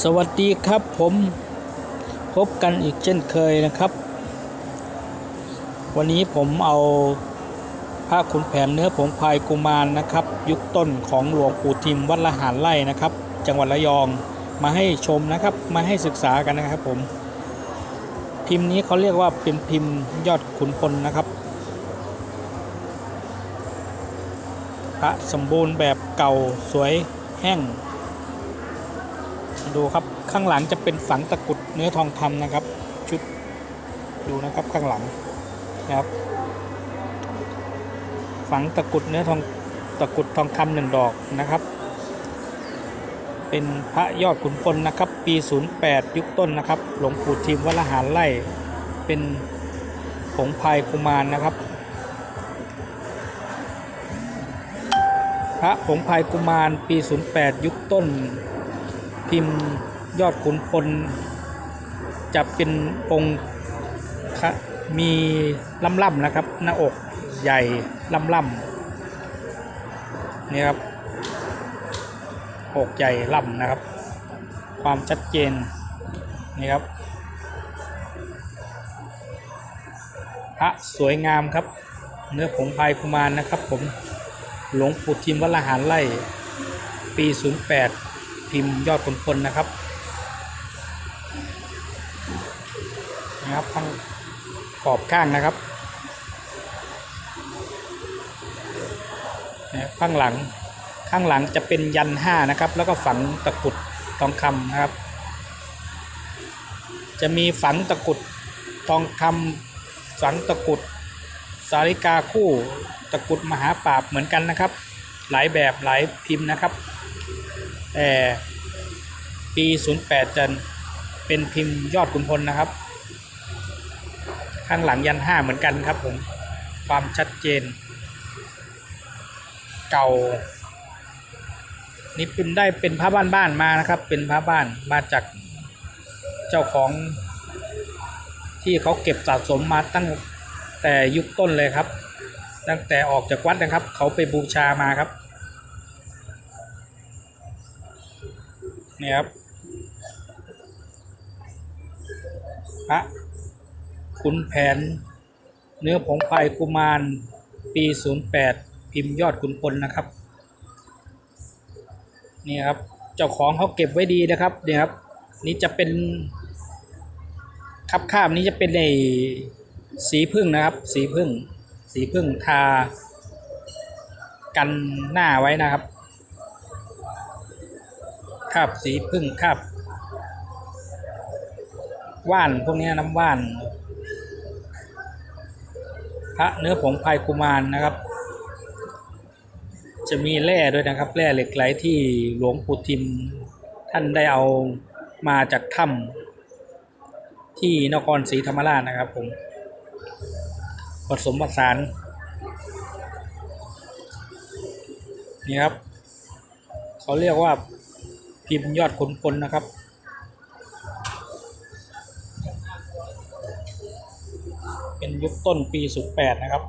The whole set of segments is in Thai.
สวัสดีครับผมพบกันอีกเช่นเคยนะครับ วันนี้ผมเอาพระขุนแผนเนื้อผงพายกุมารนะครับ ยุคต้นของหลวงปู่ทิมวัดละหารไร่นะครับ จังหวัดระยองมาให้ชมนะครับมาให้ศึกษากันนะครับผม พิมพ์นี้เขาเรียกว่าเป็นพิมพ์ยอดขุนพลนะครับพระสมบูรณ์แบบเก่าสวยแห้ง ดูครับข้างหลังจะเป็นฝังตะกุดเนื้อทองคำนะครับ ชุดดูนะครับข้างหลังนะครับ ฝังตะกุดเนื้อทองตะกุดทองคำหนึ่งดอกนะครับ เป็นพระยอดขุนพลนะครับ ปี 08 ยุคต้นนะครับ หลวงปู่ทิมวัลหารไล่เป็นผงพายกุมารนะครับ พระผงพายกุมารปี 08 ยุคต้น พิมพ์ยอดขุนพล จะเป็นองค์มีล่ำล่ำๆนะครับ หน้าอกใหญ่ล่ำล่ำๆนี่ครับอกใหญ่ล่ำนะครับ ความชัดเจนนี่ครับพระสวยงามครับ เนื้อผงพายกุมารนะครับผมหลวงปู่ทิมวัลหารไล่ปี 08 พิมพ์ยอดขุนพลนะครับนะครับข้างขอบข้างนะครับนี่ยข้างหลังข้างหลังจะเป็นยันห้านะครับ แล้วก็ฝังตะกุดทองคำนะครับ จะมีฝังตะกุดทองคำฝังตะกุดสาริกาคู่ตะกุดมหาปราบเหมือนกันนะครับ หลายแบบหลายพิมพ์นะครับ แต่ปี 08 จะเป็นพิมพ์ยอดขุนพลนะครับ ข้างหลังยันห้าเหมือนกันครับผม ความชัดเจน เก่า นี่เป็นได้เป็นพระบ้านบ้านมานะครับ เป็นพระบ้านมาจากเจ้าของที่เขาเก็บสะสมมาตั้งแต่ยุคต้นเลยครับ ตั้งแต่ออกจากวัดนะครับ เขาไปบูชามาครับ นี่ครับพระขุนแผน เนื้อผงพายกุมารปี 08 พิมพ์ยอดขุนพลนะครับ นี่ครับ เจ้าของเขาเก็บไว้ดีนะครับเนี่ยครับ นี่จะเป็นคับคาบนี้จะเป็นในสีพึ่งนะครับ สีพึ่ง สีพึ่งทา กันหน้าไว้นะครับ คาบสีพึ่งคาบว่านพวกนี้น้ำว่าน พระเนื้อผงพายกุมารนะครับ จะมีแร่ด้วยนะครับแร่เหล็กไหลที่หลวงปู่ทิม ท่านได้เอามาจากถ้ำที่นครศรีธรรมราชนะครับผมผสมผสานนี่ครับ เขาเรียกว่า พิมพ์ยอดขุนพลนะครับ เป็นยุคต้นปี 08 นะครับ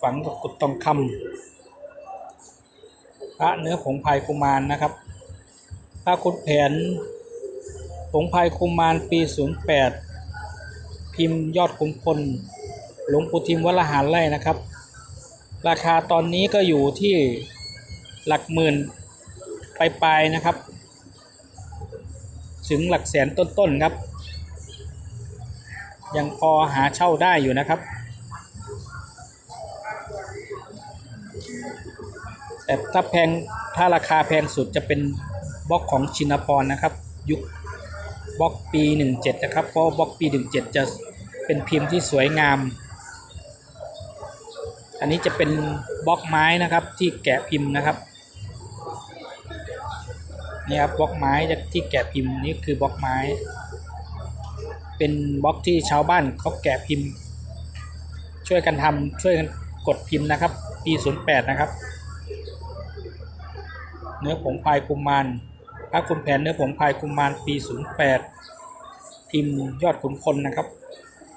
ฝังตะกุดทองคำพระเนื้อผงพายกุมารนะครับพระขุนแผนผงพายกุมารปี 08 พิมพ์ยอดขุนพลหลวงปู่ทิมวัลหารไร่นะครับ ราคาตอนนี้ก็อยู่ที่ หลักหมื่นปลายๆนะครับ ถึงหลักแสนต้นๆครับ ยังพอหาเช่าได้อยู่นะครับ แต่ถ้าแพงถ้าราคาแพงสุดจะเป็นบล็อกของชินพรนะครับ ยุคบล็อกปี 17 นะครับ เพราะบล็อกปี 17 จะเป็นพิมพ์ที่สวยงาม อันนี้จะเป็นบล็อกไม้นะครับที่แกะพิมพ์นะครับ นี่ครับบล็อกไม้ที่แกะพิมพ์นี่คือบล็อกไม้ เป็นบล็อกที่ชาวบ้านเขาแกะพิมพ์ ช่วยกันทำช่วยกันกดพิมพ์นะครับ ปี08นะครับ เนื้อผงพายกุมารพระคุณแผนเนื้อผงพายกุมารปี08พิมพ์ยอดขุนพลนะครับ